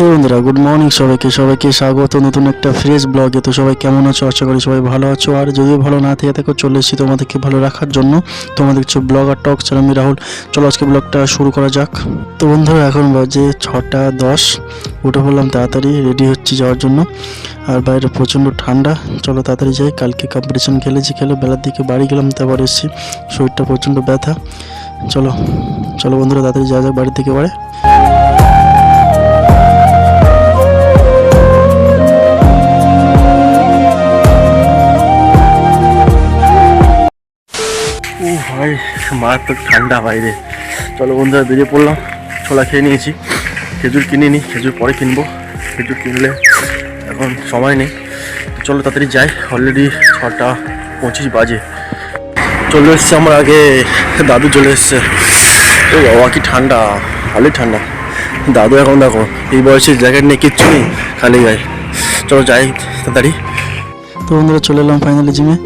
হে বন্ধুরা good morning সবাইকে। সবাইকে স্বাগত। নতুন একটা ফ্রেশ ব্লগে তো সবাই কেমন আছো? আশা করি সবাই ভালো আছো। আর যদিও ভালো না থেকে থাকো, চলে এসেছি তোমাদেরকে ভালো রাখার জন্য। তোমাদের কিছু ব্লগ আর টক চ্যানেল আমি রাহুল। চলো আজকে ব্লগটা শুরু করা যাক। তো বন্ধুরা, এখন বাজে ছটা দশ। উঠে পড়লাম তাড়াতাড়ি রেডি হচ্ছি যাওয়ার জন্য। আর বাইরে প্রচণ্ড ঠান্ডা। চলো তাড়াতাড়ি যাই। কালকে কম্পিটিশন খেলেছি খেলে বেলার দিকে বাড়ি গেলাম, তারপর এসেছি। শরীরটা প্রচণ্ড ব্যথা। চলো চলো বন্ধুরা, তাড়াতাড়ি যাওয়া যাক বাড়ি থেকে বাড়ে ভাই, মারাত্মক ঠান্ডা বাইরে চলো বন্ধুরা, বেরিয়ে পড়লাম। ছোলা খেয়ে নিয়েছি। খেজুর কিনে নিই খেজুর পরে কিনবো। খেজুর কিনলে এখন সময় নেই। চলো তাড়াতাড়ি যাই। অলরেডি ছটা পঁচিশ বাজে। চলে এসছে আমার আগে। দাদু চলে এসছে। ও বাবা, কি ঠান্ডা। ভালোই ঠান্ডা। দাদু এখন দেখো, এই বয়সে জ্যাকেট নেই কিচ্ছু নেই। খালি গায়ে। চলো যাই তাড়াতাড়ি। তো বন্ধুরা চলে এলাম ফাইনালি জিমে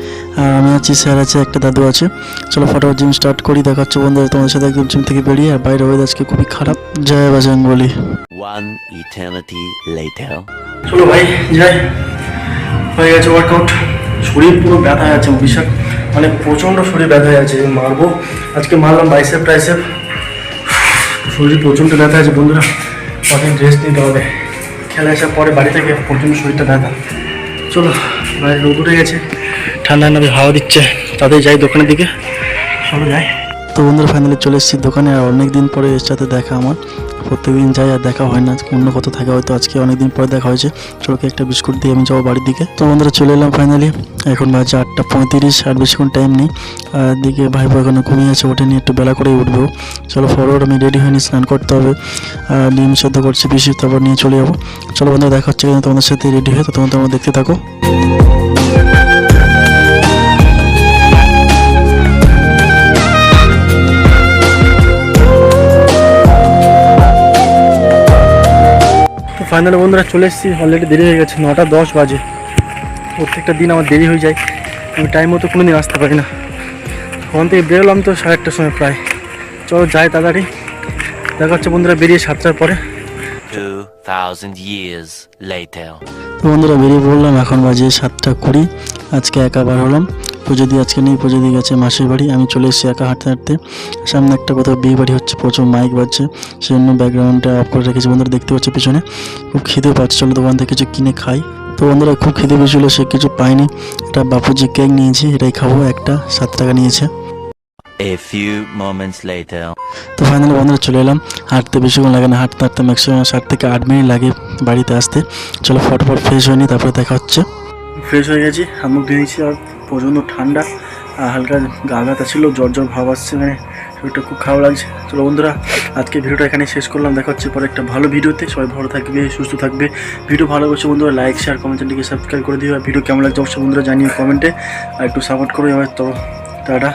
আর আমি আছি স্যার আছে একটা দাদু আছে। চলো ফটোফট জিম স্টার্ট করি দেখাচ্ছ বন্ধুরা তোমাদের সাথে একদম জিম থেকে বেরিয়ে। আর বাইরে ওয়েদার আজকে খুবই খারাপ। জয় বাজাং বলি One eternity later. চলো ভাই যাই। হয়ে গেছে ওয়ার্কআউট শরীর পুরো ব্যথা হয়ে আছে বিশাল মানে প্রচণ্ড শরীর ব্যথা হয়ে আছে মারবো। আজকে মারলাম বাইসেপ টাইসেপ শরীর প্রচণ্ড ব্যথা আছে বন্ধুরা। অনেক রেস্ট নিতে হবে। খেলা আসার পরে বাড়ি থেকে প্রচণ্ড শরীরটা ব্যথা। চলো। বাইরে রোদ উঠে গেছে। ঠান্ডা ঠান্ডা হাওয়া দিচ্ছে। তাদের যাই দোকানের দিকে। চলো যাই তো বন্ধুরা ফাইনালি চলে এসেছি দোকানে। আর অনেক দিন পরে এর সাথে দেখা আমার। প্রত্যেকদিন যাই আর দেখা হয় না। অন্য কত থাকে হয়তো আজকে অনেক দিন পরে দেখা হয়েছে। চোখে একটা বিস্কুট দিয়ে আমি যাব বাড়ির দিকে। তো বন্ধুরা চলে এলাম ফাইনালি এখন বাজে আটটা পঁয়ত্রিশ আর বেশিক্ষণ টাইম নেই। আর দিকে ভাই বোন এখনও ঘুমিয়ে আছে। ওঠে নিয়ে একটু বেলা করেই উঠবো। চলো ফরওয়ার্ড আমি রেডি হয়নি স্নান করতে হবে। আর ডিম সেদ্ধ করছি বেশি তারপর নিয়ে চলে যাব। চলো বন্ধুরা দেখা হচ্ছে কিন্তু তোমাদের সাথে রেডি হয়ে। তো তোমরা তোমরা দেখতে থাকো। ফাইনালি বন্ধুরা চলে এসেছি অলরেডি দেরি হয়ে গেছে, নটা দশ বাজে। প্রত্যেকটা দিন আমার দেরি হয়ে যায়, আমি টাইম মতো কোনো দিন আসতে পারি না। ওখান থেকে বেরোলাম তো সাড়ে আটটার সময় প্রায়। চলো যাই তাড়াতাড়ি। দেখা হচ্ছে বন্ধুরা বেরিয়ে সাতটার পরে। বন্ধুরা বেরিয়ে পড়লাম এখন বাজে সাতটা কুড়ি। আজকে একা বার হলাম। পুজো দিয়ে আজকে নেই পুজো দিয়ে গেছে মাসির বাড়ি। আমি চলে এসেছি একা হাঁটতে হাঁটতে। সামনে একটা কোথাও বিয়ে বাড়ি হচ্ছে প্রচুর মাইক বাজছে। সেই জন্য ব্যাকগ্রাউন্ডটা অফ করে রেখেছি। বন্ধুরা দেখতে পাচ্ছি পিছনে খুব খিদে পাচ্ছে। চলো দোকান থেকে কিছু কিনে খাই। তো বন্ধুরা খুব খিদে পেয়েছিল সে কিছু পাইনি এটা বাপুজি কেক নিয়েছি এটাই খাব। একটা সাত টাকা নিয়েছে। A few moments later. তো ফাইনালি বন্ধুরা চলে এলাম। হাঁটতে বেশিক্ষণ লাগে না। হাঁটতে হাঁটতে ম্যাক্সিমাম সাত থেকে আট মিনিট লাগে। বাড়িতে আসতে। চলো ফটফট ফ্রেশ হয়নি তারপরে দেখা হচ্ছে। ফ্রেশ হয়ে গেছি ধুয়ে নিয়েছি আর প্রচণ্ড ঠান্ডা হালকা গা ব্যথা ছিল, জ্বর জ্বর ভাব আসছে মানে শরীরটা খুব খারাপ লাগছে। চলো বন্ধুরা, আজকে ভিডিওটা এখানে শেষ করলাম, দেখা হচ্ছে পরে একটা ভালো ভিডিওতে। সবাই ভালো থাকবে, সুস্থ থাকবে। ভিডিও ভালো করছে বন্ধুরা লাইক শেয়ার কমেন্ট চ্যানেলটিকে সাবস্ক্রাইব করে দিও। আর ভিডিও কেমন লাগছে অবশ্যই বন্ধুরা জানিও কমেন্টে। আর একটু সাপোর্ট করো, এবার তো, টাটা।